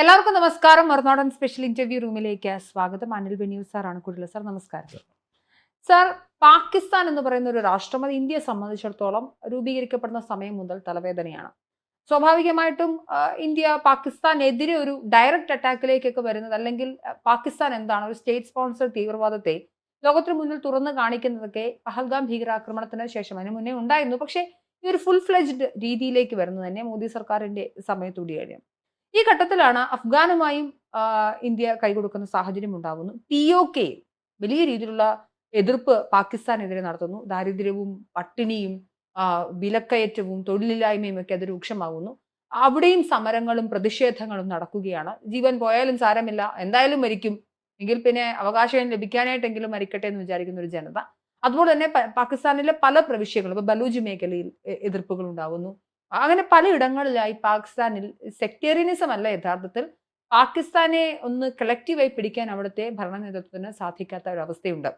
എല്ലാവർക്കും നമസ്കാരം. മറുനാടൻ special interview റൂമിലേക്ക് സ്വാഗതം. അനിൽ ബെന്യൂസ് സാറാണ് കൂടുതൽ. സാർ നമസ്കാരം. സാർ പാകിസ്ഥാൻ എന്ന് പറയുന്ന ഒരു രാഷ്ട്രം അത് ഇന്ത്യയെ സംബന്ധിച്ചിടത്തോളം രൂപീകരിക്കപ്പെടുന്ന സമയം മുതൽ തലവേദനയാണ്. സ്വാഭാവികമായിട്ടും ഇന്ത്യ പാകിസ്ഥാനെതിരെ ഒരു ഡയറക്റ്റ് അറ്റാക്കിലേക്കൊക്കെ വരുന്നത് അല്ലെങ്കിൽ പാകിസ്ഥാൻ എന്താണ് ഒരു സ്റ്റേറ്റ് സ്പോൺസർ തീവ്രവാദത്തെ ലോകത്തിന് മുന്നിൽ തുറന്നു കാണിക്കുന്നതൊക്കെ പഹൽഗാം ഭീകരാക്രമണത്തിന് ശേഷം അതിന് മുന്നേ ഉണ്ടായിരുന്നു. പക്ഷേ ഈ ഒരു ഫുൾ ഫ്ലെജ്ഡ് രീതിയിലേക്ക് വരുന്നത് തന്നെ മോദി സർക്കാരിന്റെ സമയത്തൂടിയാണ് ഈ ഘട്ടത്തിലാണ് അഫ്ഗാനുമായും ഇന്ത്യ കൈകൊടുക്കുന്ന സാഹചര്യം ഉണ്ടാകുന്നു പി ഒ കെ വലിയ രീതിയിലുള്ള എതിർപ്പ് പാകിസ്ഥാനെതിരെ നടത്തുന്നു. ദാരിദ്ര്യവും പട്ടിണിയും വിലക്കയറ്റവും തൊഴിലില്ലായ്മയും ഒക്കെ അത് രൂക്ഷമാകുന്നു അവിടെയും സമരങ്ങളും പ്രതിഷേധങ്ങളും നടക്കുകയാണ്. ജീവൻ പോയാലും സാരമില്ല. എന്തായാലും മരിക്കും. എങ്കിൽ പിന്നെ അവകാശം ലഭിക്കാനായിട്ടെങ്കിലും മരിക്കട്ടെ എന്ന് വിചാരിക്കുന്ന ഒരു ജനത. അതുപോലെ തന്നെ പാകിസ്ഥാനിലെ പല പ്രവിശ്യകളും ഇപ്പൊ ബലൂജ് മേഖലയിൽ എതിർപ്പുകൾ ഉണ്ടാകുന്നു അങ്ങനെ പലയിടങ്ങളിലായി പാകിസ്ഥാനിൽ സെക്ടേറിയനിസം അല്ല യഥാർത്ഥത്തിൽ പാകിസ്ഥാനെ ഒന്ന് കളക്റ്റീവായി പിടിക്കാൻ അവിടുത്തെ ഭരണ നേതൃത്വത്തിന് സാധിക്കാത്ത ഒരു അവസ്ഥയുണ്ട്.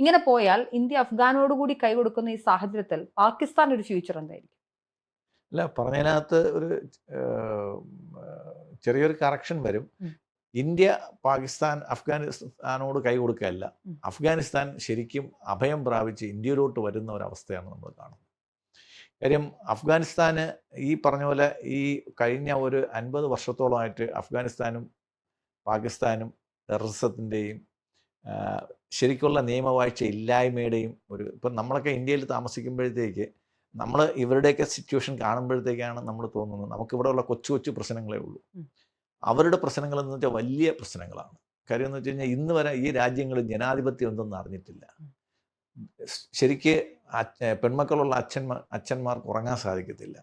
ഇങ്ങനെ പോയാൽ ഇന്ത്യ അഫ്ഗാനോടുകൂടി കൈകൊടുക്കുന്ന ഈ സാഹചര്യത്തിൽ പാകിസ്ഥാൻ ഒരു ഫ്യൂച്ചർ എന്തായിരിക്കും? അല്ല പറഞ്ഞതിനകത്ത് ഒരു ചെറിയൊരു കറക്ഷൻ വരും. ഇന്ത്യ പാകിസ്ഥാൻ അഫ്ഗാനിസ്ഥാനോട് കൈ കൊടുക്കുകയല്ല. അഫ്ഗാനിസ്ഥാൻ ശരിക്കും അഭയം പ്രാപിച്ച് ഇന്ത്യയിലോട്ട് വരുന്ന ഒരവസ്ഥയാണ് നമ്മൾ കാണുന്നത്. കാര്യം അഫ്ഗാനിസ്ഥാന് ഈ പറഞ്ഞ പോലെ ഈ കഴിഞ്ഞ ഒരു അൻപത് വർഷത്തോളമായിട്ട് അഫ്ഗാനിസ്ഥാനും പാകിസ്ഥാനും ടെററിസത്തിന്റെയും ശരിക്കുള്ള നിയമവാഴ്ച ഇല്ലായ്മയുടെയും ഒരു ഇപ്പം നമ്മളൊക്കെ ഇന്ത്യയിൽ താമസിക്കുമ്പോഴത്തേക്ക് നമ്മൾ ഇവരുടെയൊക്കെ സിറ്റുവേഷൻ കാണുമ്പോഴത്തേക്കാണ് നമ്മൾ തോന്നുന്നത്. നമുക്കിവിടെ ഉള്ള കൊച്ചു കൊച്ചു പ്രശ്നങ്ങളേ ഉള്ളൂ. അവരുടെ പ്രശ്നങ്ങൾ എന്ന് വെച്ചാൽ വലിയ പ്രശ്നങ്ങളാണ്. കാര്യം എന്ന് വെച്ച് കഴിഞ്ഞാൽ ഇന്ന് വരെ ഈ രാജ്യങ്ങളിൽ ജനാധിപത്യം എന്തെന്ന് അറിഞ്ഞിട്ടില്ല. ശരിക്ക് പെൺമക്കളുള്ള അച്ഛന്മാർ അച്ഛന്മാർക്ക് ഉറങ്ങാൻ സാധിക്കത്തില്ല.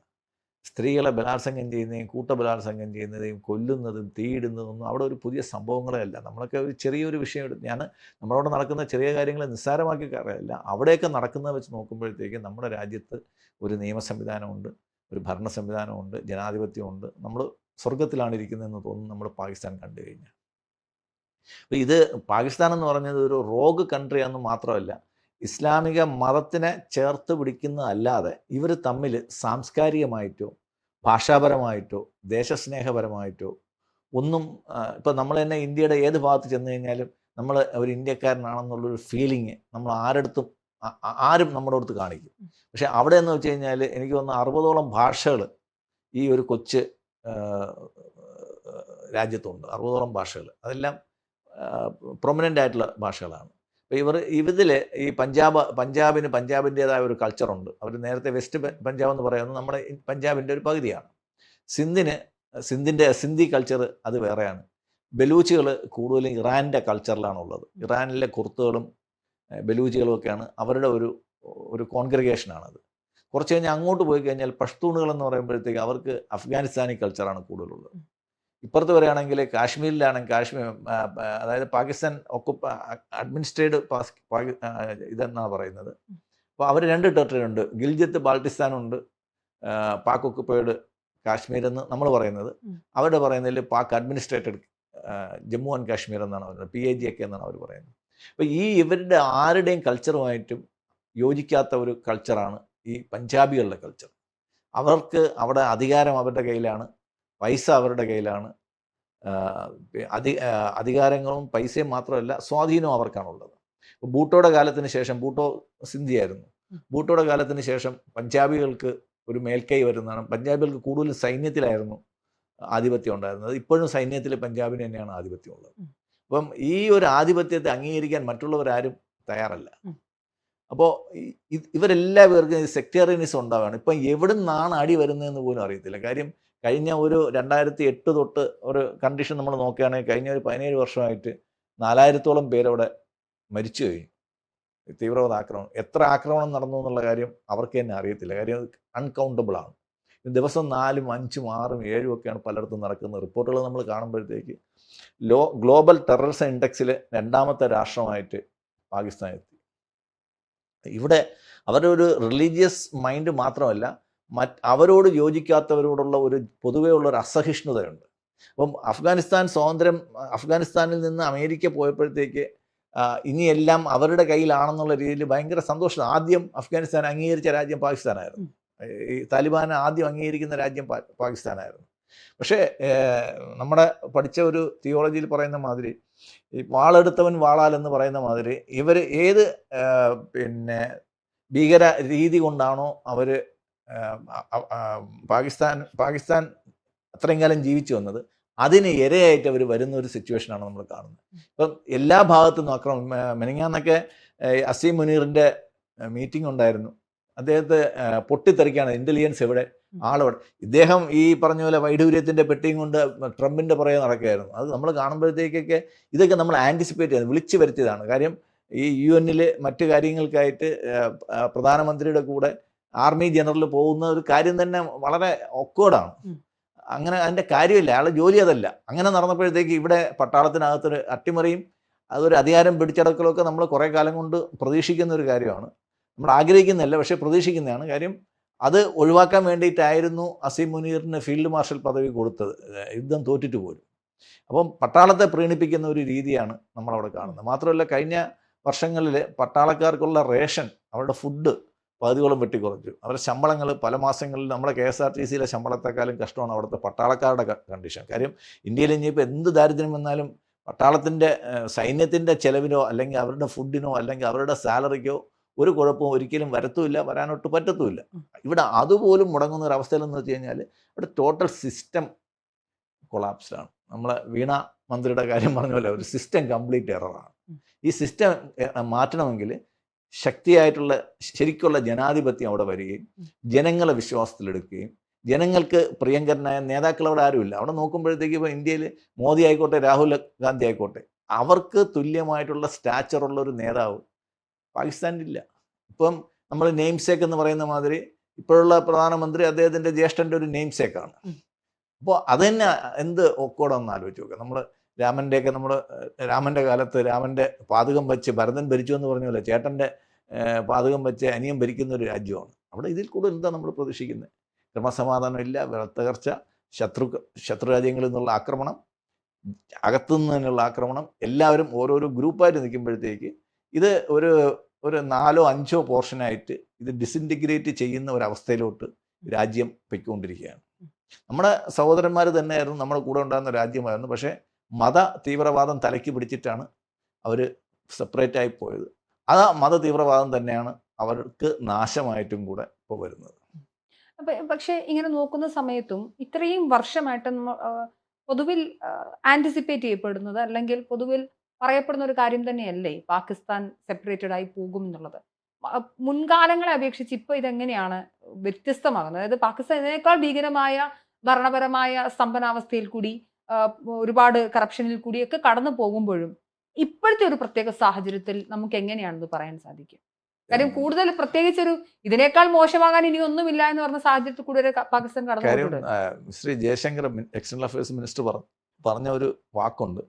സ്ത്രീകളെ ബലാത്സംഗം ചെയ്യുന്നതും കൂട്ടബലാത്സംഗം ചെയ്യുന്നതും കൊല്ലുന്നതും തീയിടുന്നതും ഒന്നും അവിടെ ഒരു പുതിയ സംഭവങ്ങളെയല്ല നമ്മളൊക്കെ ഒരു ചെറിയൊരു വിഷയം എടുത്ത് ഞാൻ നമ്മളോട് നടക്കുന്ന ചെറിയ കാര്യങ്ങളെ നിസ്സാരമാക്കി കാര്യമല്ല അവിടെയൊക്കെ നടക്കുന്നത് വെച്ച് നോക്കുമ്പോഴത്തേക്ക് നമ്മുടെ രാജ്യത്ത് ഒരു നിയമ സംവിധാനമുണ്ട് ഒരു ഭരണ സംവിധാനമുണ്ട് ജനാധിപത്യമുണ്ട്. നമ്മൾ സ്വർഗത്തിലാണ് ഇരിക്കുന്നതെന്ന് തോന്നുന്നു നമ്മൾ പാകിസ്ഥാൻ കണ്ടു കഴിഞ്ഞാൽ. ഇത് പാകിസ്ഥാൻ എന്ന് പറഞ്ഞത് ഒരു റോഗ് കൺട്രിയാണെന്ന് മാത്രമല്ല ഇസ്ലാമിക മതത്തിനെ ചേർത്ത് പിടിക്കുന്നതല്ലാതെ ഇവർ തമ്മിൽ സാംസ്കാരികമായിട്ടോ ഭാഷാപരമായിട്ടോ ദേശസ്നേഹപരമായിട്ടോ ഒന്നും ഇപ്പം നമ്മൾ തന്നെ ഇന്ത്യയുടെ ഏത് ഭാഗത്ത് ചെന്ന് കഴിഞ്ഞാലും നമ്മൾ ഒരു ഇന്ത്യക്കാരനാണെന്നുള്ളൊരു ഫീലിങ് നമ്മൾ ആരടുത്തും ആരും നമ്മുടെ അടുത്ത് കാണിക്കും. പക്ഷേ അവിടെ എന്ന് വെച്ച് കഴിഞ്ഞാൽ എനിക്ക് വന്ന അറുപതോളം ഭാഷകൾ ഈ ഒരു കൊച്ച് രാജ്യത്തുണ്ട്. അറുപതോളം ഭാഷകൾ. അതെല്ലാം പ്രൊമനന്റ് ആയിട്ടുള്ള ഭാഷകളാണ്. ഇവർ ഇതിൽ ഈ പഞ്ചാബ് പഞ്ചാബിന് പഞ്ചാബിന്റേതായ ഒരു കൾച്ചറുണ്ട്. അവർ നേരത്തെ വെസ്റ്റ് പഞ്ചാബ് എന്ന് പറയുന്നത് നമ്മുടെ പഞ്ചാബിന്റെ ഒരു പകുതിയാണ്. സിന്ധിന് സിന്ധിന്റെ സിന്ധി കൾച്ചർ അത് വേറെയാണ്. ബലൂച്ചുകൾ കൂടുതലും ഇറാന്റെ കൾച്ചറിലാണുള്ളത്. ഇറാനിലെ കുർത്തുകളും ബലൂച്ചികളും ഒക്കെയാണ് അവരുടെ ഒരു ഒരു കോൺഗ്രിഗേഷനാണത്. കുറച്ച് കഴിഞ്ഞാൽ അങ്ങോട്ട് പോയി കഴിഞ്ഞാൽ പഷ്തൂണുകൾ എന്ന് പറയുമ്പോഴത്തേക്ക് അവർക്ക് അഫ്ഗാനിസ്ഥാനി കൾച്ചറാണ് കൂടുതലുള്ളത്. ഇപ്പുറത്ത് വരികയാണെങ്കിൽ കാശ്മീരിലാണെങ്കിൽ കാശ്മീർ അതായത് പാകിസ്ഥാൻ ഒക്കുപ്പ അഡ്മിനിസ്ട്രേഡ് ഇതെന്നാണ് പറയുന്നത്. അപ്പോൾ അവർ രണ്ട് ടെറിട്ടറി ഉണ്ട് ഗിൽജിത്ത് ബാൾട്ടിസ്ഥാനുണ്ട് ഉണ്ട് പാക് ഒക്കുപ്പൈഡ് കാശ്മീർ എന്ന് നമ്മൾ പറയുന്നത്. അവരുടെ പറയുന്നതിൽ പാക് അഡ്മിനിസ്ട്രേറ്റഡ് ജമ്മു ആൻഡ് കാശ്മീർ എന്നാണ് പറയുന്നത്. പി എ ജി ഒക്കെ എന്നാണ് അവർ പറയുന്നത്. അപ്പോൾ ഈ ഇവരുടെ ആരുടെയും കൾച്ചറുമായിട്ടും യോജിക്കാത്ത ഒരു കൾച്ചറാണ് ഈ പഞ്ചാബികളുടെ കൾച്ചർ. അവർക്ക് അവിടെ അധികാരം അവരുടെ കയ്യിലാണ്. പൈസ അവരുടെ കയ്യിലാണ്. അധി അധികാരങ്ങളും പൈസയും മാത്രമല്ല സ്വാധീനവും അവർക്കാണുള്ളത്. ബൂട്ടോയുടെ കാലത്തിന് ശേഷം ബൂട്ടോ സിന്ധിയായിരുന്നു. ബൂട്ടോയുടെ കാലത്തിന് ശേഷം പഞ്ചാബികൾക്ക് ഒരു മേൽക്കൈ വരുന്നതാണ്. പഞ്ചാബികൾക്ക് കൂടുതൽ സൈന്യത്തിലായിരുന്നു ആധിപത്യം ഉണ്ടായിരുന്നത്. ഇപ്പോഴും സൈന്യത്തിൽ പഞ്ചാബിന് തന്നെയാണ് ആധിപത്യം ഉള്ളത്. അപ്പം ഈ ഒരു ആധിപത്യത്തെ അംഗീകരിക്കാൻ മറ്റുള്ളവരാരും തയ്യാറല്ല. അപ്പോൾ ഇവരെല്ലാവർക്കും സെക്ടേറിയനിസം ഉണ്ടാവുകയാണ്. ഇപ്പം എവിടെ നിന്നാണ് അടി വരുന്നതെന്ന് പോലും അറിയത്തില്ല. കാര്യം കഴിഞ്ഞ ഒരു രണ്ടായിരത്തി എട്ട് തൊട്ട് ഒരു കണ്ടീഷൻ നമ്മൾ നോക്കുകയാണെങ്കിൽ കഴിഞ്ഞ ഒരു പതിനേഴ് വർഷമായിട്ട് നാലായിരത്തോളം പേരവിടെ മരിച്ചു കഴിഞ്ഞു തീവ്രവാദ ആക്രമണം എത്ര ആക്രമണം നടന്നു എന്നുള്ള കാര്യം അവർക്ക് തന്നെ അറിയത്തില്ല. കാര്യം അൺകൗണ്ടബിൾ ആണ്. ദിവസം നാലും അഞ്ചും ആറും ഏഴും ഒക്കെയാണ് പലയിടത്തും നടക്കുന്ന റിപ്പോർട്ടുകൾ നമ്മൾ കാണുമ്പോഴത്തേക്ക് ലോ ഗ്ലോബൽ ടെററിസം ഇൻഡെക്സിൽ രണ്ടാമത്തെ രാഷ്ട്രമായിട്ട് പാകിസ്ഥാൻ എത്തി ഇവിടെ അവരുടെ ഒരു റിലീജിയസ് മൈൻഡ് മാത്രമല്ല മറ്റ് അവരോട് യോജിക്കാത്തവരോടുള്ള ഒരു പൊതുവേ ഉള്ള ഒരു അസഹിഷ്ണുതയുണ്ട്. അപ്പം അഫ്ഗാനിസ്ഥാൻ സ്വാതന്ത്ര്യം അഫ്ഗാനിസ്ഥാനിൽ നിന്ന് അമേരിക്ക പോയപ്പോഴത്തേക്ക് ഇനിയെല്ലാം അവരുടെ കയ്യിലാണെന്നുള്ള രീതിയിൽ ഭയങ്കര സന്തോഷം. ആദ്യം അഫ്ഗാനിസ്ഥാൻ അംഗീകരിച്ച രാജ്യം പാകിസ്ഥാനായിരുന്നു. ഈ താലിബാൻ ആദ്യം അംഗീകരിക്കുന്ന രാജ്യം പാ- പാകിസ്ഥാനായിരുന്നു. പക്ഷേ നമ്മുടെ പഠിച്ച ഒരു തിയോളജിയിൽ പറയുന്ന മാതിരി ഈ വാളെടുത്തവൻ വാളാൽ എന്ന് പറയുന്ന മാതിരി ഇവർ ഏത് പിന്നെ ഭീകര രീതി കൊണ്ടാണോ അവർ പാകിസ്ഥാൻ പാകിസ്ഥാൻ അത്രയും കാലം ജീവിച്ചു വന്നത് അതിന് ഇരയായിട്ട് അവർ വരുന്ന ഒരു സിറ്റുവേഷനാണ് നമ്മൾ കാണുന്നത്. ഇപ്പം എല്ലാ ഭാഗത്തു നിന്നും അക്രമം മെനങ്ങാന്നൊക്കെ അസീം മുനീറിന്റെ മീറ്റിംഗ് ഉണ്ടായിരുന്നു. അദ്ദേഹത്തെ പൊട്ടിത്തെറിക്കാണ് ഇന്റലിജൻസ് എവിടെ ആളവിടെ. ഇദ്ദേഹം ഈ പറഞ്ഞ പോലെ വൈഡൂര്യത്തിന്റെ പെട്ടിയും കൊണ്ട് ട്രംപിന്റെ പുറകെ നടക്കുകയായിരുന്നു. അത് നമ്മൾ കാണുമ്പോഴത്തേക്കൊക്കെ ഇതൊക്കെ നമ്മൾ ആന്റിസിപ്പേറ്റ് ചെയ്യുന്നത് വിളിച്ചു വരുത്തിയതാണ്. കാര്യം ഈ യു എന്നിൽ മറ്റു കാര്യങ്ങൾക്കായിട്ട് പ്രധാനമന്ത്രിയുടെ കൂടെ ആർമി ജനറൽ പോകുന്ന ഒരു കാര്യം തന്നെ വളരെ ഒക്കോടാണ് ഉം. അങ്ങനെ അതിന്റെ കാര്യമില്ല. അയാൾ ജോലി അതല്ല. അങ്ങനെ നടന്നപ്പോഴത്തേക്ക് ഇവിടെ പട്ടാളത്തിനകത്തൊരു അട്ടിമറിയും അതൊരു അധികാരം പിടിച്ചടക്കലൊക്കെ നമ്മൾ കുറേ കാലം കൊണ്ട് പ്രതീക്ഷിക്കുന്ന ഒരു കാര്യമാണ്. നമ്മൾ ആഗ്രഹിക്കുന്നില്ല പക്ഷേ പ്രതീക്ഷിക്കുന്നതാണ്. കാര്യം അത് ഒഴിവാക്കാൻ വേണ്ടിയിട്ടായിരുന്നു അസീം മുനീറിന് ഫീൽഡ് മാർഷൽ പദവി കൊടുത്തത്. യുദ്ധം തോറ്റിട്ട് പോലും. അപ്പം പട്ടാളത്തെ പ്രീണിപ്പിക്കുന്ന ഒരു രീതിയാണ് നമ്മളവിടെ കാണുന്നത്. മാത്രമല്ല കഴിഞ്ഞ വർഷങ്ങളിൽ പട്ടാളക്കാർക്കുള്ള റേഷൻ അവരുടെ ഫുഡ് പകുതിയോളം വെട്ടിക്കുറച്ചു അവരുടെ ശമ്പളങ്ങൾ പല മാസങ്ങളിൽ നമ്മുടെ കെ എസ് ആർ ടി സിയിലെ ശമ്പളത്തെക്കാളും കഷ്ടമാണ് അവിടുത്തെ പട്ടാളക്കാരുടെ കണ്ടീഷൻ കാര്യം ഇന്ത്യയിൽ ഇനിയിപ്പോൾ എന്ത് ദാരിദ്ര്യം വന്നാലും പട്ടാളത്തിന്റെ സൈന്യത്തിന്റെ ചെലവിനോ അല്ലെങ്കിൽ അവരുടെ ഫുഡിനോ അല്ലെങ്കിൽ അവരുടെ സാലറിക്കോ ഒരു കുഴപ്പവും ഒരിക്കലും വരത്തുമില്ല വരാനൊട്ട് പറ്റത്തുമില്ല. ഇവിടെ അതുപോലും മുടങ്ങുന്ന ഒരു അവസ്ഥയിലെന്ന് വെച്ച് കഴിഞ്ഞാൽ ഇവിടെ ടോട്ടൽ സിസ്റ്റം കൊളാപ്സ്ഡാണ് നമ്മളെ വീണ മന്ത്രിയുടെ കാര്യം പറഞ്ഞ പോലെ ഒരു സിസ്റ്റം കംപ്ലീറ്റ് എററാണ് ഈ സിസ്റ്റം മാറ്റണമെങ്കിൽ ശക്തിയായിട്ടുള്ള ശരിക്കുള്ള ജനാധിപത്യം അവിടെ വരികയും ജനങ്ങളെ വിശ്വാസത്തിലെടുക്കുകയും ജനങ്ങൾക്ക് പ്രിയങ്കരനായ നേതാക്കൾ അവിടെ ആരുമില്ല. അവിടെ നോക്കുമ്പോഴത്തേക്ക് ഇപ്പോൾ ഇന്ത്യയിൽ മോദി ആയിക്കോട്ടെ രാഹുൽ ഗാന്ധി ആയിക്കോട്ടെ അവർക്ക് തുല്യമായിട്ടുള്ള സ്റ്റാച്ചറുള്ള ഒരു നേതാവ് പാകിസ്ഥാനിലില്ല. ഇപ്പം നമ്മൾ നെയിംസേക്ക് എന്ന് പറയുന്ന മാതിരി ഇപ്പോഴുള്ള പ്രധാനമന്ത്രി അദ്ദേഹത്തിന്റെ ജ്യേഷ്ഠന്റെ ഒരു നെയിംസേക്കാണ് അപ്പോൾ അത് തന്നെ എന്ത് ഒക്കോടെന്ന് ആലോചിച്ച് നോക്കുക നമ്മൾ രാമന്റെയൊക്കെ നമ്മൾ രാമന്റെ കാലത്ത് രാമന്റെ പാതകം വെച്ച് ഭരതൻ ഭരിച്ചു എന്ന് പറഞ്ഞ പോലെ ചേട്ടന്റെ പാതകം വെച്ച് അനിയം ഭരിക്കുന്ന ഒരു രാജ്യമാണ്. അവിടെ ഇതിൽ കൂടുതൽ എന്താ നമ്മൾ പ്രതീക്ഷിക്കുന്നത് ക്രമസമാധാനം ഇല്ല തകർച്ച ശത്രു ശത്രു രാജ്യങ്ങളിൽ നിന്നുള്ള ആക്രമണം അകത്തുനിന്ന് തന്നെയുള്ള ആക്രമണം എല്ലാവരും ഓരോരോ ഗ്രൂപ്പായിട്ട് നിൽക്കുമ്പോഴത്തേക്ക് ഇത് ഒരു ഒരു നാലോ അഞ്ചോ പോർഷനായിട്ട് ഇത് ഡിസിന്റിഗ്രേറ്റ് ചെയ്യുന്ന ഒരു അവസ്ഥയിലോട്ട് രാജ്യം പൊയ്ക്കൊണ്ടിരിക്കുകയാണ്. നമ്മുടെ സഹോദരന്മാർ തന്നെയായിരുന്നു നമ്മുടെ കൂടെ ഉണ്ടാകുന്ന രാജ്യമായിരുന്നു. പക്ഷേ മത തീവ്രവാദം തലയ്ക്ക് പിടിച്ചിട്ടാണ് അവർ സെപ്പറേറ്റ് ആയി പോയത്. ആ മത തീവ്രവാദം തന്നെയാണ് അവർക്ക് നാശമായിട്ടും കൂടെ ഇപ്പോൾ വരുന്നത്. പക്ഷേ ഇങ്ങനെ നോക്കുന്ന സമയത്തും ഇത്രയും വർഷമായിട്ട് പൊതുവിൽ ആന്റിസിപ്പേറ്റ് ചെയ്യപ്പെടുന്നത് അല്ലെങ്കിൽ പൊതുവിൽ പറയപ്പെടുന്ന ഒരു കാര്യം തന്നെയല്ലേ പാകിസ്ഥാൻ സെപ്പറേറ്റഡ് ആയി പോകും എന്നുള്ളത്? മുൻകാലങ്ങളെ അപേക്ഷിച്ച് ഇപ്പൊ ഇതെങ്ങനെയാണ് വ്യത്യസ്തമാകുന്നത്? അതായത് പാകിസ്ഥാൻ ഇതിനേക്കാൾ ഭീകരമായ ഭരണപരമായ സ്തംഭനാവസ്ഥയിൽ കൂടി ഒരുപാട് കറപ്ഷനിൽ കൂടിയൊക്കെ കടന്നു പോകുമ്പോഴും ഇപ്പോഴത്തെ ഒരു പ്രത്യേക സാഹചര്യത്തിൽ നമുക്ക് എങ്ങനെയാണെന്ന് പറയാൻ സാധിക്കും? കാര്യം കൂടുതൽ പ്രത്യേകിച്ച് ഒരു ഇതിനേക്കാൾ മോശമാകാൻ ഇനി ഒന്നുമില്ല എന്ന് പറഞ്ഞ സാഹചര്യത്തിൽ കൂടുതൽ പാകിസ്ഥാൻ കടന്നു Shri Jaishankar external affairs minister പറഞ്ഞു പറഞ്ഞ ഒരു വാക്കുണ്ട്.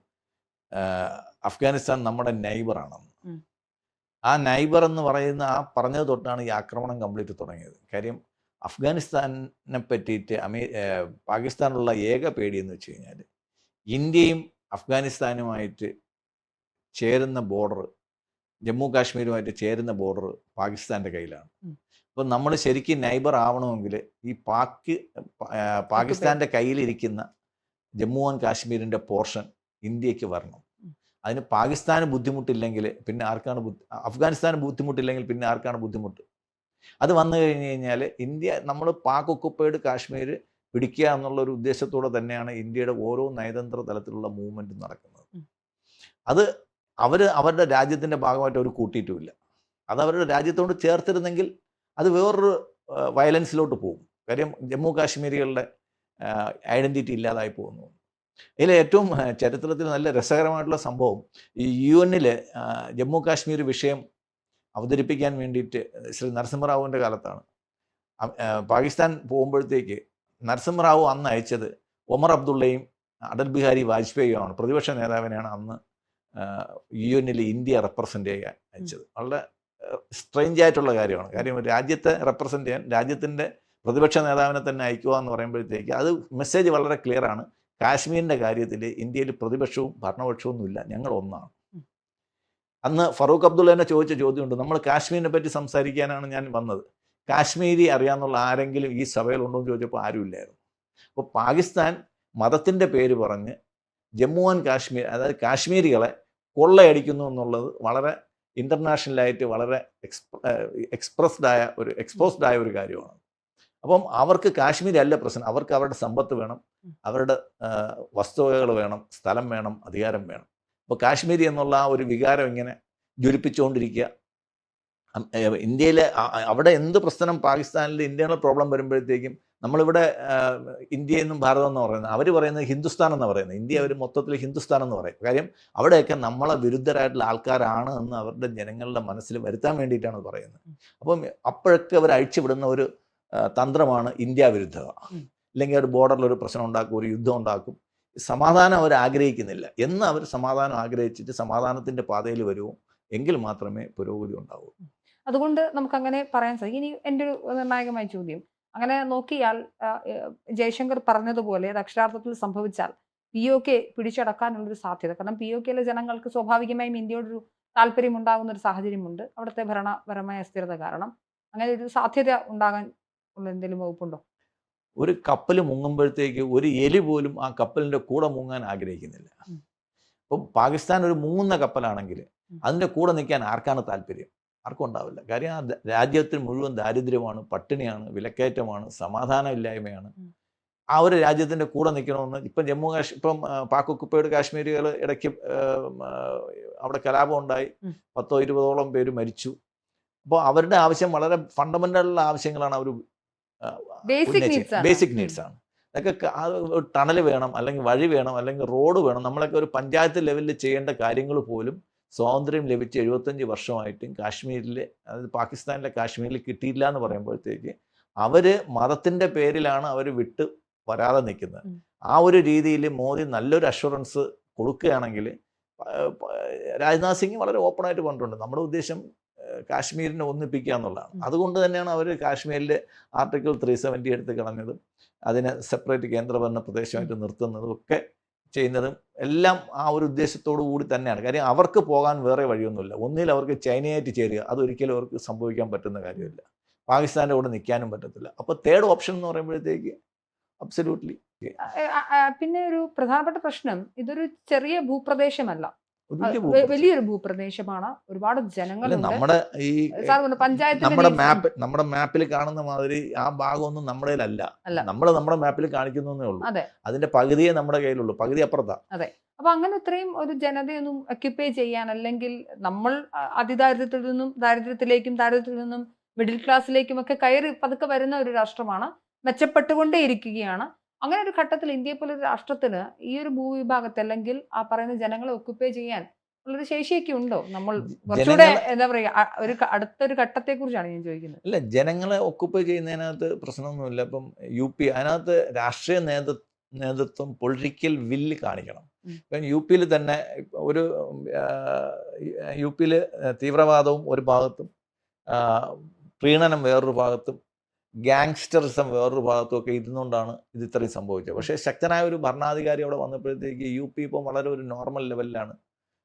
അഫ്ഗാനിസ്ഥാൻ നമ്മുടെ നൈബറാണെന്ന്. ആണെന്ന് ആ നൈബർ എന്ന് പറയുന്ന ആ പറഞ്ഞത് തൊട്ടാണ് ഈ ആക്രമണം കംപ്ലീറ്റ് തുടങ്ങിയത്. കാര്യം അഫ്ഗാനിസ്ഥാനെ പറ്റിയിട്ട് അമേ പാകിസ്ഥാനുള്ള ഏക പേടി എന്ന് വെച്ച് കഴിഞ്ഞാൽ ഇന്ത്യയും അഫ്ഗാനിസ്ഥാനുമായിട്ട് ചേരുന്ന ബോർഡർ ജമ്മു കാശ്മീരുമായിട്ട് ചേരുന്ന ബോർഡർ പാകിസ്ഥാന്റെ കയ്യിലാണ്. അപ്പം നമ്മൾ ശരിക്കും നൈബർ ആവണമെങ്കിൽ ഈ പാക് പാകിസ്ഥാന്റെ പാകിസ്ഥാന്റെ കയ്യിലിരിക്കുന്ന ജമ്മു ആൻഡ് കാശ്മീരിന്റെ പോർഷൻ ഇന്ത്യയ്ക്ക് വരണം. അതിന് പാകിസ്ഥാന് ബുദ്ധിമുട്ടില്ലെങ്കിൽ പിന്നെ ആർക്കാണ് ബുദ്ധി അഫ്ഗാനിസ്ഥാന് ബുദ്ധിമുട്ടില്ലെങ്കിൽ പിന്നെ ആർക്കാണ് ബുദ്ധിമുട്ട്? അത് വന്നു കഴിഞ്ഞ് കഴിഞ്ഞാൽ ഇന്ത്യ നമ്മൾ പാക് ഒക്കുപ്പൈഡ് കാശ്മീർ പിടിക്കുക എന്നുള്ള ഒരു ഉദ്ദേശത്തോടെ തന്നെയാണ് ഇന്ത്യയുടെ ഓരോ നയതന്ത്ര തലത്തിലുള്ള മൂവ്മെന്റ് നടക്കുന്നത്. അത് അവർ അവരുടെ രാജ്യത്തിന്റെ ഭാഗമായിട്ട് അവർ കൂട്ടിയിട്ടുമില്ല. അത് അവരുടെ രാജ്യത്തോട് ചേർത്തിരുന്നെങ്കിൽ അത് വേറൊരു വയലൻസിലോട്ട് പോകും. കാര്യം ജമ്മു കാശ്മീരികളുടെ ഐഡന്റിറ്റി ഇല്ലാതായി പോകുന്നു. ഇതിലെ ഏറ്റവും ചരിത്രത്തിൽ നല്ല രസകരമായിട്ടുള്ള സംഭവം ഈ യു എന്നിൽ ജമ്മു കാശ്മീർ വിഷയം അവതരിപ്പിക്കാൻ വേണ്ടിയിട്ട് ശ്രീ നരസിംഹറാവുവിന്റെ കാലത്താണ്. പാകിസ്ഥാൻ പോകുമ്പോഴത്തേക്ക് നരസിംഹറാവു അന്ന് അയച്ചത് ഒമർ അബ്ദുള്ളയും അടൽ ബിഹാരി വാജ്പേയിയുമാണ്. പ്രതിപക്ഷ നേതാവിനെയാണ് അന്ന് യു എന്നിൽ ഇന്ത്യ റെപ്രസെന്റ് ചെയ്യാൻ അയച്ചത്. വളരെ സ്ട്രെയിഞ്ച് ആയിട്ടുള്ള കാര്യമാണ്. കാര്യം രാജ്യത്തെ റെപ്രസെന്റ് ചെയ്യാൻ രാജ്യത്തിന്റെ പ്രതിപക്ഷ നേതാവിനെ തന്നെ അയക്കുക എന്ന് പറയുമ്പോഴത്തേക്ക് അത് മെസ്സേജ് വളരെ ക്ലിയർ ആണ്. കാശ്മീരിന്റെ കാര്യത്തിൽ ഇന്ത്യയിൽ പ്രതിപക്ഷവും ഭരണപക്ഷവും ഒന്നുമില്ല ഞങ്ങൾ ഒന്നാണ്. അന്ന് ഫറൂഖ് അബ്ദുള്ള ചോദിച്ച ചോദ്യമുണ്ട്. നമ്മൾ കാശ്മീരിനെ പറ്റി സംസാരിക്കാനാണ് ഞാൻ വന്നത്. കാശ്മീരി അറിയാമെന്നുള്ള ആരെങ്കിലും ഈ സഭയിലുണ്ടോ എന്ന് ചോദിച്ചപ്പോൾ ആരുമില്ലായിരുന്നു അപ്പോൾ പാകിസ്ഥാൻ മതത്തിന്റെ പേര് പറഞ്ഞ് ജമ്മു ആൻഡ് കാശ്മീർ അതായത് കാശ്മീരികളെ കൊള്ളയടിക്കുന്നു എന്നുള്ളത് വളരെ ഇന്റർനാഷണലായിട്ട് വളരെ എക്സ്പ എക്സ്പ്രസ്ഡ് ആയ ഒരു എക്സ്പോസ്ഡ് ആയ ഒരു കാര്യമാണ്. അപ്പം അവർക്ക് കാശ്മീരല്ല പ്രശ്നം. അവർക്ക് അവരുടെ സമ്പത്ത് വേണം. അവരുടെ വസ്തുവകകൾ വേണം. സ്ഥലം വേണം. അധികാരം വേണം. അപ്പോൾ കാശ്മീരി എന്നുള്ള ആ ഒരു വികാരം ഇങ്ങനെ ജ്വലിപ്പിച്ചുകൊണ്ടിരിക്കുക. ഇന്ത്യയിലെ അവിടെ എന്ത് പ്രശ്നം? പാകിസ്ഥാനിൽ ഇന്റേണൽ പ്രോബ്ലം വരുമ്പോഴത്തേക്കും നമ്മളിവിടെ ഇന്ത്യ എന്നും ഭാരതം എന്ന് പറയുന്നത്. അവർ പറയുന്നത് ഹിന്ദുസ്ഥാൻ എന്ന് പറയുന്നത്. ഇന്ത്യ അവർ മൊത്തത്തിൽ ഹിന്ദുസ്ഥാൻ എന്ന് പറയും. കാര്യം അവിടെയൊക്കെ നമ്മളെ വിരുദ്ധരായിട്ടുള്ള ആൾക്കാരാണ് എന്ന് അവരുടെ ജനങ്ങളുടെ മനസ്സിൽ വരുത്താൻ വേണ്ടിയിട്ടാണ് പറയുന്നത്. അപ്പം അപ്പോഴൊക്കെ അവർ അഴിച്ചുവിടുന്ന ഒരു തന്ത്രമാണ് ഇന്ത്യ വിരുദ്ധത. അല്ലെങ്കിൽ ഒരു ബോർഡറിൽ ഒരു പ്രശ്നം ഉണ്ടാക്കും ഒരു യുദ്ധം ഉണ്ടാക്കും. സമാധാനം അവർ ആഗ്രഹിക്കുന്നില്ല. എന്ന് അവർ സമാധാനം ആഗ്രഹിച്ചിട്ട് സമാധാനത്തിന്റെ പാതയിൽ വരുമോ എങ്കിൽ മാത്രമേ പുരോഗതി ഉണ്ടാവൂ അതുകൊണ്ട് നമുക്ക് അങ്ങനെ പറയാൻ സാധിക്കും. ഇനി എന്റെ ഒരു നിർണായകമായ ചോദ്യം. അങ്ങനെ നോക്കിയാൽ ജയശങ്കർ പറഞ്ഞതുപോലെ അത് അക്ഷരാർത്ഥത്തിൽ സംഭവിച്ചാൽ പി ഒ കെ പിടിച്ചടക്കാനുള്ളൊരു സാധ്യത. കാരണം പി ഒ കെയിലെ ജനങ്ങൾക്ക് സ്വാഭാവികമായും ഇന്ത്യയോടൊരു താല്പര്യം ഉണ്ടാകുന്ന ഒരു സാഹചര്യമുണ്ട്. അവിടുത്തെ ഭരണപരമായ അസ്ഥിരത കാരണം. അങ്ങനെ ഒരു സാധ്യത ഉണ്ടാകാൻ ഉള്ള എന്തെങ്കിലും വകുപ്പുണ്ടോ? ഒരു കപ്പൽ മുങ്ങുമ്പോഴത്തേക്ക് ഒരു എലി പോലും ആ കപ്പലിന്റെ കൂടെ മുങ്ങാൻ ആഗ്രഹിക്കുന്നില്ല. ഇപ്പം പാകിസ്ഥാൻ ഒരു മുങ്ങുന്ന കപ്പലാണെങ്കിൽ അതിന്റെ അതിന്റെ കൂടെ നിൽക്കാൻ ആർക്കാണ് താല്പര്യം? ആർക്കും ഉണ്ടാവില്ല. കാര്യം ആ രാജ്യത്തിൽ മുഴുവൻ ദാരിദ്ര്യമാണ് പട്ടിണിയാണ് വിലക്കയറ്റമാണ് സമാധാനമില്ലായ്മയാണ്. ആ ഒരു രാജ്യത്തിന്റെ കൂടെ നിൽക്കണമെന്ന് ഇപ്പം ജമ്മു കാശ്മീർ ഇപ്പം പാക്കുക്കുപ്പയുടെ കാശ്മീരുകൾ ഇടയ്ക്ക് അവിടെ കലാപം ഉണ്ടായി. പത്തോ ഇരുപതോളം പേര് മരിച്ചു. അപ്പോൾ അവരുടെ ആവശ്യം വളരെ ഫണ്ടമെന്റൽ ആവശ്യങ്ങളാണ് അവർ ബേസിക് നീഡ്സ് ആണ്. ബേസിക് നീഡ്സ് ആണ്. അതൊക്കെ ടണൽ വേണം അല്ലെങ്കിൽ വഴി വേണം അല്ലെങ്കിൽ റോഡ് വേണം. നമ്മളൊക്കെ ഒരു പഞ്ചായത്ത് ലെവലിൽ ചെയ്യേണ്ട കാര്യങ്ങൾ പോലും സ്വാതന്ത്ര്യം ലഭിച്ച് എഴുപത്തഞ്ച് വർഷമായിട്ടും കാശ്മീരിൽ അതായത് പാകിസ്ഥാനിലെ കാശ്മീരിൽ കിട്ടിയില്ല എന്ന് പറയുമ്പോഴത്തേക്ക് അവർ മതത്തിന്റെ പേരിലാണ് അവർ വിട്ട് വരാതെ നിൽക്കുന്നത്. ആ ഒരു രീതിയിൽ മോദി നല്ലൊരു അഷുറൻസ് കൊടുക്കുകയാണെങ്കിൽ രാജ്നാഥ് സിംഗ് വളരെ ഓപ്പണായിട്ട് പറഞ്ഞിട്ടുണ്ട്. നമ്മുടെ ഉദ്ദേശം കാശ്മീരിനെ ഒന്നിപ്പിക്കുക എന്നുള്ളതാണ്. അതുകൊണ്ട് തന്നെയാണ് അവർ കാശ്മീരിൽ ആർട്ടിക്കിൾ ത്രീ സെവന്റി എടുത്ത് കളഞ്ഞതും അതിനെ സെപ്പറേറ്റ് കേന്ദ്രഭരണ പ്രദേശമായിട്ട് നിർത്തുന്നതും ഒക്കെ ചെയ്യുന്നതും എല്ലാം ആ ഒരു ഉദ്ദേശത്തോടു കൂടി തന്നെയാണ്. കാര്യം അവർക്ക് പോകാൻ വേറെ വഴിയൊന്നുമില്ല. ഒന്നിൽ അവർക്ക് ചൈനയായിട്ട് ചേരുക അതൊരിക്കലും അവർക്ക് സംഭവിക്കാൻ പറ്റുന്ന കാര്യമില്ല. പാകിസ്ഥാന്റെ കൂടെ നിൽക്കാനും പറ്റത്തില്ല. അപ്പോൾ തേർഡ് ഓപ്ഷൻ എന്ന് പറയുമ്പോഴത്തേക്ക് അബ്സല്യൂട്ട്ലി പിന്നെ ഒരു പ്രധാനപ്പെട്ട പ്രശ്നം ഇതൊരു ചെറിയ ഭൂപ്രദേശമല്ല. വലിയൊരു ഭൂപ്രദേശമാണ്. ഒരുപാട് ജനങ്ങൾ നമ്മുടെ ഈ പഞ്ചായത്ത് നമ്മുടെ മാപ്പ് നമ്മുടെ മാപ്പിൽ കാണുന്ന മാതിരി ആ ഭാഗമൊന്നും നമ്മുടെ അല്ല. നമ്മൾ നമ്മുടെ മാപ്പിൽ കാണിക്കുന്നേ ഉള്ളൂ. അതെ. അതിന്റെ പകുതിയെ നമ്മുടെ കയ്യിലുള്ളൂ. പകുതി അപ്പുറത്താ. അതെ. അപ്പൊ അങ്ങനെ ഇത്രയും ഒരു ജനതയൊന്നും ഒക്യുപ്പൈ ചെയ്യാൻ അല്ലെങ്കിൽ നമ്മൾ അതിദാരിദ്ര്യത്തിൽ നിന്നും ദാരിദ്ര്യത്തിലേക്കും ദാരിദ്ര്യത്തിൽ നിന്നും മിഡിൽ ക്ലാസ്സിലേക്കും ഒക്കെ കയറി പതുക്കെ വരുന്ന ഒരു രാഷ്ട്രമാണ്. മെച്ചപ്പെട്ടുകൊണ്ടേ ഇരിക്കുകയാണ് അങ്ങനെ ഒരു ഘട്ടത്തിൽ ഇന്ത്യയെ പോലെ ഒരു രാഷ്ട്രത്തിന് ഈ ഒരു ഭൂവിഭാഗത്തെ അല്ലെങ്കിൽ ആ പറയുന്ന ജനങ്ങളെ ഒക്യുപ്പൈ ചെയ്യാൻ ഉള്ളൊരു ശേഷിയൊക്കെ ഉണ്ടോ? നമ്മൾ കുറച്ചുകൂടെ എന്താ പറയുക ഒരു അടുത്തൊരു ഘട്ടത്തെ കുറിച്ചാണ് ഞാൻ ചോദിക്കുന്നത്. അല്ല ജനങ്ങളെ ഒക്കുപ്പൈ ചെയ്യുന്നതിനകത്ത് പ്രശ്നമൊന്നുമില്ല. ഇപ്പം യു പി അതിനകത്ത് രാഷ്ട്രീയ നേതൃ നേതൃത്വം പൊളിറ്റിക്കൽ വില്ല് കാണിക്കണം. ഇപ്പം യു പിയിൽ തന്നെ ഒരു യു പിയിൽ തീവ്രവാദവും ഒരു ഭാഗത്തും പ്രീണനം വേറൊരു ഭാഗത്തും ഗാങ്സ്റ്ററിസം വേറൊരു ഭാഗത്തുമൊക്കെ ഇരുന്നുകൊണ്ടാണ് ഇത് ഇത്രയും സംഭവിച്ചത്. പക്ഷേ ശക്തനായ ഒരു ഭരണാധികാരി അവിടെ വന്നപ്പോഴത്തേക്ക് യു പി ഇപ്പം വളരെ ഒരു നോർമൽ ലെവലിലാണ്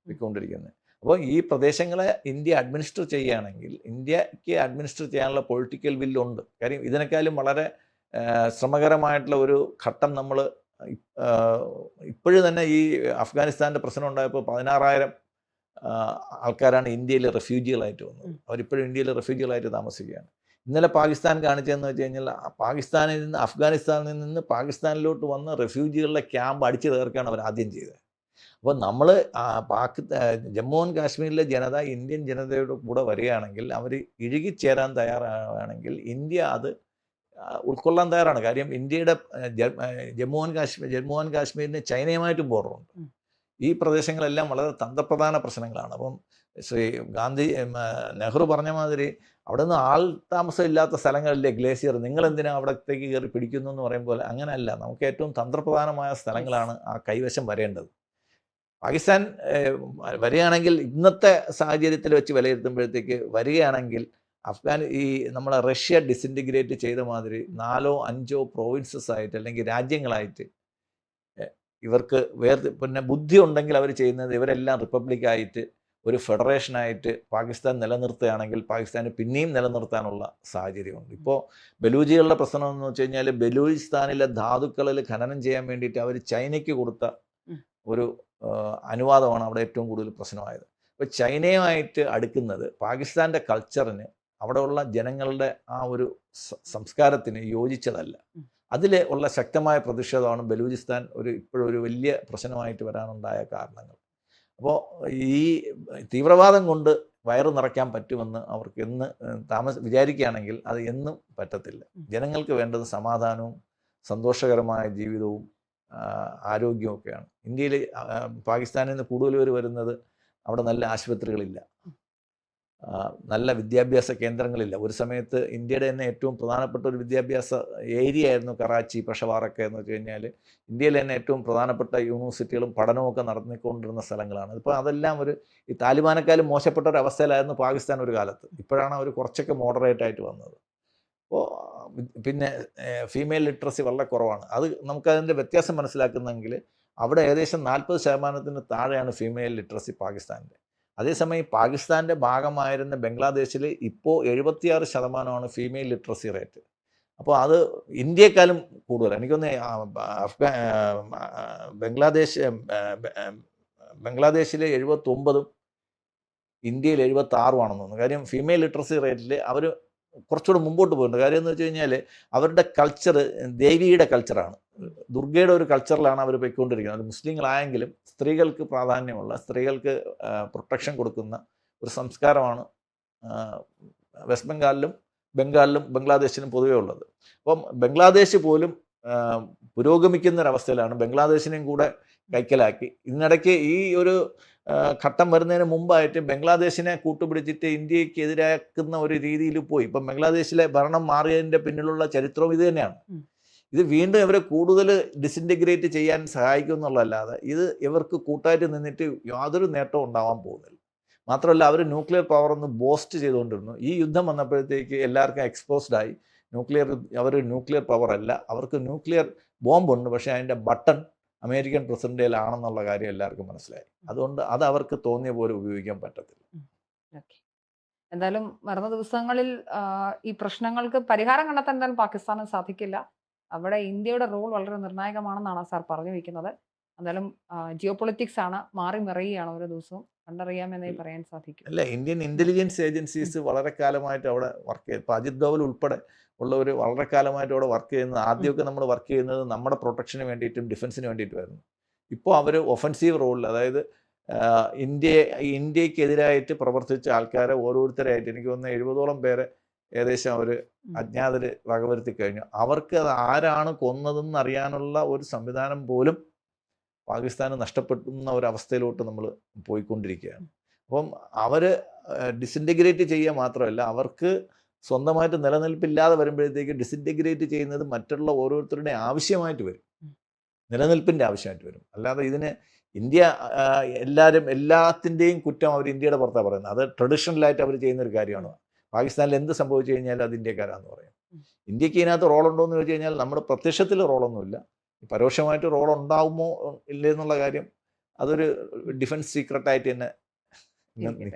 പോയിക്കൊണ്ടിരിക്കുന്നത്. അപ്പോൾ ഈ പ്രദേശങ്ങളെ ഇന്ത്യ അഡ്മിനിസ്റ്റർ ചെയ്യുകയാണെങ്കിൽ ഇന്ത്യയ്ക്ക് അഡ്മിനിസ്റ്റർ ചെയ്യാനുള്ള പൊളിറ്റിക്കൽ വില്ലുണ്ട് കാര്യം ഇതിനേക്കാളും വളരെ ശ്രമകരമായിട്ടുള്ള ഒരു ഘട്ടം നമ്മൾ ഇപ്പോഴും തന്നെ ഈ അഫ്ഗാനിസ്ഥാന്റെ പ്രശ്നം ഉണ്ടായപ്പോൾ പതിനാറായിരം ആൾക്കാരാണ് ഇന്ത്യയിൽ റെഫ്യൂജികളായിട്ട് വന്നത്. അവരിപ്പോഴും ഇന്ത്യയിൽ റെഫ്യൂജികളായിട്ട് താമസിക്കുകയാണ്. ഇന്നലെ പാകിസ്ഥാൻ കാണിച്ചതെന്ന് വെച്ച് കഴിഞ്ഞാൽ പാകിസ്ഥാനിൽ നിന്ന് അഫ്ഗാനിസ്ഥാനിൽ നിന്ന് പാകിസ്ഥാനിലോട്ട് വന്ന റെഫ്യൂജികളുടെ ക്യാമ്പ് അടിച്ചു തീർക്കുകയാണ് അവർ ആദ്യം ചെയ്തത്. അപ്പോൾ നമ്മൾ പാകി ജമ്മു ആൻഡ് കാശ്മീരിലെ ജനത ഇന്ത്യൻ ജനതയുടെ കൂടെ വരികയാണെങ്കിൽ അവർ ഇഴുകിച്ചേരാൻ തയ്യാറാണെങ്കിൽ ഇന്ത്യ അത് ഉൾക്കൊള്ളാൻ തയ്യാറാണ്. കാര്യം ഇന്ത്യയുടെ ജമ്മു ആൻഡ് കാശ്മീർ ജമ്മു ആൻഡ് കാശ്മീരിന് ചൈനയുമായിട്ടും ബോർഡറുണ്ട്. ഈ പ്രദേശങ്ങളെല്ലാം വളരെ തന്ത്രപ്രധാന പ്രശ്നങ്ങളാണ്. അപ്പം ശ്രീ ഗാന്ധി നെഹ്റു പറഞ്ഞ മാതിരി അവിടെ നിന്ന് ആൾ താമസം ഇല്ലാത്ത സ്ഥലങ്ങളിലെ ഗ്ലേസിയർ നിങ്ങൾ എന്തിനാ അവിടത്തേക്ക് കയറി പിടിക്കുന്നു എന്ന് പറയുമ്പോൾ അങ്ങനെയല്ല. നമുക്ക് ഏറ്റവും തന്ത്രപ്രധാനമായ സ്ഥലങ്ങളാണ് ആ കൈവശം വരേണ്ടത്. പാകിസ്ഥാൻ വരികയാണെങ്കിൽ ഇന്നത്തെ സാഹചര്യത്തിൽ വെച്ച് വിലയിരുത്തുമ്പോഴത്തേക്ക് വരികയാണെങ്കിൽ അഫ്ഗാൻ ഈ നമ്മളെ റഷ്യ ഡിസിന്റിഗ്രേറ്റ് ചെയ്ത മാതിരി നാലോ അഞ്ചോ പ്രോവിൻസസ് ആയിട്ട് അല്ലെങ്കിൽ രാജ്യങ്ങളായിട്ട് ഇവർക്ക് വേർ പിന്നെ ബുദ്ധി ഉണ്ടെങ്കിൽ അവർ ചെയ്യുന്നത് ഇവരെല്ലാം റിപ്പബ്ലിക്കായിട്ട് ഒരു ഫെഡറേഷനായിട്ട് പാകിസ്ഥാൻ നിലനിർത്തുകയാണെങ്കിൽ പാകിസ്ഥാന് പിന്നെയും നിലനിർത്താനുള്ള സാഹചര്യമുണ്ട്. ഇപ്പോൾ ബലൂജികളുടെ പ്രശ്നം എന്ന് വെച്ച് കഴിഞ്ഞാൽ ബലൂചിസ്ഥാനിലെ ധാതുക്കളിൽ ഖനനം ചെയ്യാൻ വേണ്ടിയിട്ട് അവർ ചൈനയ്ക്ക് കൊടുത്ത ഒരു അനുവാദമാണ് അവിടെ ഏറ്റവും കൂടുതൽ പ്രശ്നമായത്. അപ്പോൾ ചൈനയുമായിട്ട് അടുക്കുന്നത് പാകിസ്ഥാന്റെ കൾച്ചറിന് അവിടെയുള്ള ജനങ്ങളുടെ ആ ഒരു സംസ്കാരത്തിന് യോജിച്ചതല്ല. അതിൽ ഉള്ള ശക്തമായ പ്രതിഷേധമാണ് ബലൂചിസ്ഥാൻ ഒരു ഇപ്പോഴൊരു വലിയ പ്രശ്നമായിട്ട് വരാനുണ്ടായ കാരണങ്ങൾ. അപ്പോൾ ഈ തീവ്രവാദം കൊണ്ട് വയറ് നിറയ്ക്കാൻ പറ്റുമെന്ന് അവർക്ക് എന്ന് താമസ വിചാരിക്കുകയാണെങ്കിൽ അത് എന്നും പറ്റത്തില്ല. ജനങ്ങൾക്ക് വേണ്ടത് സമാധാനവും സന്തോഷകരമായ ജീവിതവും ആരോഗ്യമൊക്കെയാണ് ആരോഗ്യവും ഒക്കെയാണ് ഇന്ത്യയിൽ പാകിസ്ഥാനിൽ നിന്ന് കൂടുതൽ പേര് വരുന്നത് അവിടെ നല്ല ആശുപത്രികളില്ല. നല്ല വിദ്യാഭ്യാസ കേന്ദ്രങ്ങളില്ല. ഒരു സമയത്ത് ഇന്ത്യയുടെ തന്നെ ഏറ്റവും പ്രധാനപ്പെട്ട ഒരു വിദ്യാഭ്യാസ ഏരിയ ആയിരുന്നു കറാച്ചി പെഷവാറൊക്കെ എന്ന് വെച്ച് കഴിഞ്ഞാൽ ഇന്ത്യയിലെ തന്നെ ഏറ്റവും പ്രധാനപ്പെട്ട യൂണിവേഴ്സിറ്റികളും പഠനമൊക്കെ നടന്നിക്കൊണ്ടിരുന്ന സ്ഥലങ്ങളാണ്. ഇപ്പോൾ അതെല്ലാം ഒരു ഈ താലിബാനേക്കാളും മോശപ്പെട്ട ഒരു അവസ്ഥയിലായിരുന്നു പാകിസ്ഥാൻ ഒരു കാലത്ത്. ഇപ്പോഴാണ് അവർ കുറച്ചൊക്കെ മോഡറേറ്റ് ആയിട്ട് വന്നത്. അപ്പോൾ പിന്നെ ഫീമെയിൽ ലിറ്ററസി വളരെ കുറവാണ്. അത് നമുക്കതിന്റെ വ്യത്യാസം മനസ്സിലാക്കുന്നെങ്കിൽ അവിടെ ഏകദേശം നാൽപ്പത് ശതമാനത്തിന് താഴെയാണ് ഫീമെയിൽ ലിറ്ററസി പാകിസ്ഥാനിന്റെ അതേസമയം പാകിസ്ഥാന്റെ ഭാഗമായിരുന്ന ബംഗ്ലാദേശിൽ ഇപ്പോൾ എഴുപത്തിയാറ് ശതമാനമാണ് ഫീമെയിൽ ലിറ്ററസി റേറ്റ് അപ്പോൾ അത് ഇന്ത്യയെക്കാളും കൂടുതൽ എനിക്കൊന്ന് അഫ്ഗാ ബംഗ്ലാദേശ് ബംഗ്ലാദേശിലെ എഴുപത്തൊമ്പതും ഇന്ത്യയിൽ എഴുപത്തി ആറുമാണെന്ന് തോന്നുന്നു. കാര്യം ഫീമെയിൽ ലിറ്ററസി റേറ്റിൽ അവർ കുറച്ചുകൂടെ മുമ്പോട്ട് പോയിട്ടുണ്ട്. കാര്യം എന്ന് വെച്ച് കഴിഞ്ഞാൽ അവരുടെ കൾച്ചർ ദേവിയുടെ കൾച്ചറാണ് ദുർഗയുടെ ഒരു കൾച്ചറിലാണ് അവർ പോയിക്കൊണ്ടിരിക്കുന്നത്. അത് മുസ്ലിങ്ങളായെങ്കിലും സ്ത്രീകൾക്ക് പ്രാധാന്യമുള്ള സ്ത്രീകൾക്ക് പ്രൊട്ടക്ഷൻ കൊടുക്കുന്ന ഒരു സംസ്കാരമാണ് വെസ്റ്റ് ബംഗാളിലും ബംഗാളിലും ബംഗ്ലാദേശിലും പൊതുവേ ഉള്ളത്. അപ്പം ബംഗ്ലാദേശ് പോലും പുരോഗമിക്കുന്ന ഒരവസ്ഥയിലാണ് ബംഗ്ലാദേശിനെയും കൂടെ കൈക്കലാക്കി. ഇതിനിടയ്ക്ക് ഈ ഒരു ഘട്ടം വരുന്നതിന് മുമ്പായിട്ട് ബംഗ്ലാദേശിനെ കൂട്ടുപിടിച്ചിട്ട് ഇന്ത്യയ്ക്ക് എതിരാക്കുന്ന ഒരു രീതിയിൽ പോയി. ഇപ്പം ബംഗ്ലാദേശിലെ ഭരണം മാറിയതിന്റെ പിന്നിലുള്ള ചരിത്രവും ഇത് തന്നെയാണ്. ഇത് വീണ്ടും ഇവരെ കൂടുതൽ ഡിസിന്റഗ്രേറ്റ് ചെയ്യാൻ സഹായിക്കും എന്നുള്ളതല്ലാതെ ഇത് ഇവർക്ക് കൂട്ടായിട്ട് നിന്നിട്ട് യാതൊരു നേട്ടവും ഉണ്ടാവാൻ പോകുന്നില്ല. മാത്രമല്ല അവർ ന്യൂക്ലിയർ പവർ ഒന്ന് ബോസ്റ്റ് ചെയ്തുകൊണ്ടിരുന്നു. ഈ യുദ്ധം വന്നപ്പോഴത്തേക്ക് എല്ലാവർക്കും എക്സ്പോസ്ഡ് ആയി. ന്യൂക്ലിയർ അവർ ന്യൂക്ലിയർ പവർ അല്ല. അവർക്ക് ന്യൂക്ലിയർ ബോംബുണ്ട് പക്ഷേ അതിന്റെ ബട്ടൺ അമേരിക്കൻ പ്രസിഡന്റിലാണെന്നുള്ള കാര്യം എല്ലാവർക്കും മനസ്സിലായി. അതുകൊണ്ട് അത് അവർക്ക് തോന്നിയ പോലെ ഉപയോഗിക്കാൻ പറ്റത്തില്ല. എന്തായാലും വരുന്ന ദിവസങ്ങളിൽ ഈ പ്രശ്നങ്ങൾക്ക് പരിഹാരം കണ്ടെത്താൻ എന്തായാലും പാകിസ്ഥാന് സാധിക്കില്ല. അവിടെ ഇന്ത്യയുടെ റോൾ വളരെ നിർണായകമാണെന്നാണ് സാർ പറഞ്ഞു വയ്ക്കുന്നത്. എന്തായാലും ജിയോ പൊളിറ്റിക്സ് ആണ് മാറി മറിയുകയാണ് ഓരോ ദിവസവും. കണ്ടറിയാമെന്നേ പറയാൻ സാധിക്കും. അല്ല ഇന്ത്യൻ ഇന്റലിജൻസ് ഏജൻസീസ് വളരെ കാലമായിട്ട് അവിടെ വർക്ക് ചെയ്യും ഇപ്പോൾ അജിത് ധോവൽ ഉൾപ്പെടെ ഉള്ളവർ വളരെ കാലമായിട്ട് അവിടെ വർക്ക് ചെയ്യുന്നത് ആദ്യമൊക്കെ നമ്മൾ വർക്ക് ചെയ്യുന്നത് നമ്മുടെ പ്രൊട്ടക്ഷന് വേണ്ടിയിട്ടും ഡിഫൻസിന് വേണ്ടിയിട്ടുമായിരുന്നു. ഇപ്പോൾ അവർ ഒഫൻസീവ് റോളിൽ അതായത് ഇന്ത്യയെ ഇന്ത്യ ഇന്ത്യക്കെതിരായിട്ട് പ്രവർത്തിച്ച ആൾക്കാരെ ഓരോരുത്തരായിട്ട് എനിക്ക് തോന്നുന്ന എഴുപതോളം പേരെ ഏകദേശം അവർ. അജ്ഞാതർ വകവരുത്തി കഴിഞ്ഞു. അവർക്ക് അത് ആരാണ് കൊന്നതെന്ന് അറിയാനുള്ള ഒരു സംവിധാനം പോലും പാകിസ്ഥാന് നഷ്ടപ്പെടുന്ന ഒരവസ്ഥയിലോട്ട് നമ്മൾ പോയിക്കൊണ്ടിരിക്കുകയാണ്. അപ്പം അവർ ഡിസിന്റഗ്രേറ്റ് ചെയ്യുക മാത്രമല്ല അവർക്ക് സ്വന്തമായിട്ട് നിലനിൽപ്പില്ലാതെ വരുമ്പോഴത്തേക്ക് ഡിസിന്റഗ്രേറ്റ് ചെയ്യുന്നത് മറ്റുള്ള ഓരോരുത്തരുടെ ആവശ്യമായിട്ട് വരും. നിലനിൽപ്പിന്റെ ആവശ്യമായിട്ട് വരും. അല്ലാതെ ഇതിന് ഇന്ത്യ എല്ലാവരും എല്ലാത്തിന്റെയും കുറ്റം അവർ ഇന്ത്യയുടെ പുറത്താണ് പറയുന്നത്. അത് ട്രഡീഷണലായിട്ട് അവർ ചെയ്യുന്ന ഒരു കാര്യമാണ്. പാകിസ്ഥാനിൽ എന്ത് സംഭവിച്ചു കഴിഞ്ഞാലും അത് ഇന്ത്യക്കാരാന്ന് പറയും. ഇന്ത്യയ്ക്ക് ഇതിനകത്ത് റോളുണ്ടോ എന്ന് ചോദിച്ചു കഴിഞ്ഞാൽ നമ്മുടെ പ്രത്യക്ഷത്തിൽ റോളൊന്നുമില്ല പരോക്ഷമായിട്ട് റോൾ ഉണ്ടാവുമോ ഇല്ലേ എന്നുള്ള കാര്യം അതൊരു ഡിഫൻസ് സീക്രട്ടായിട്ട് തന്നെ. നിൽക്കും